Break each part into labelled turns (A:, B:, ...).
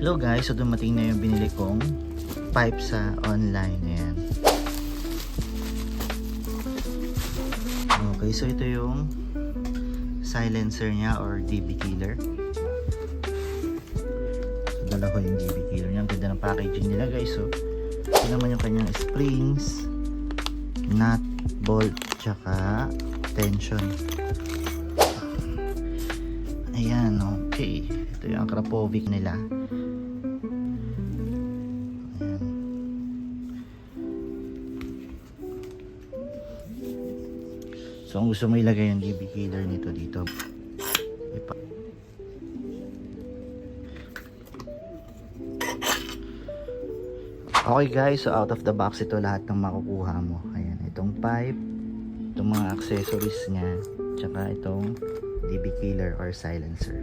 A: Hello guys, so dumating na yung binili kong pipe sa online. Ayan. Okay, so ito yung silencer niya or DB killer. So dala ko yung DB killer niya. Ang ganda ng packaging nila guys. So, ito naman yung kanyang springs, nut, bolt, tsaka tension. Ayan, okay. Ito yung Krapovic nila. So, kung gusto mo ilagay yung DB killer nito dito. Ipa Okay guys, so out of the box ito lahat ng makukuha mo. Ayan, itong pipe, itong mga accessories niya, tsaka itong DB killer or silencer.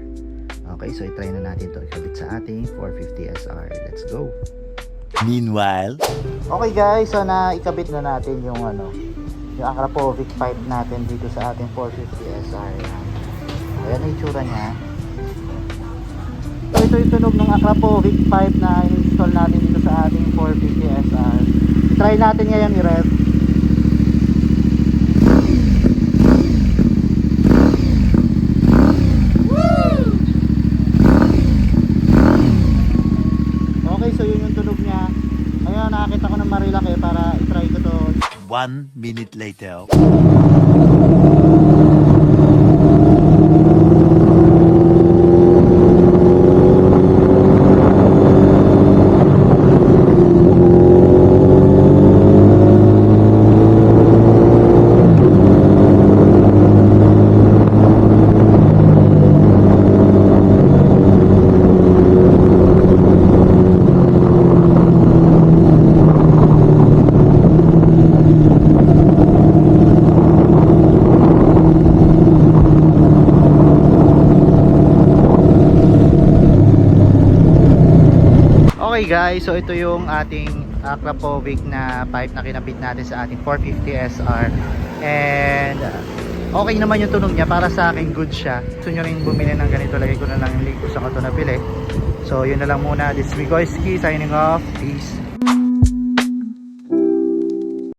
A: Okay, so i-try na natin to ikabit sa ating 450 SR. Let's go!
B: Meanwhile,
A: Okay guys, so na ikabit na natin yung ano, yung Akrapovic pipe natin dito sa ating 450 SR. Ayan. Ang itsura niya. So ito yung tunog ng Akrapovic pipe na install natin dito sa ating 450 SR. Try natin ngayon i-rev. Okay, so yun yung tunog niya. Ayun, nakakita ko ng marilaki para.
B: One minute later.
A: Okay guys, so ito yung ating Akrapovic na pipe na kinabit natin sa ating 450 SR. And okay naman yung tunog niya. Para sa akin, good siya. Gusto nyo rin bumili ng ganito, lagay ko na lang yung link ko sa kato na pili. So yun na lang muna. This is Migoyski signing off. Peace.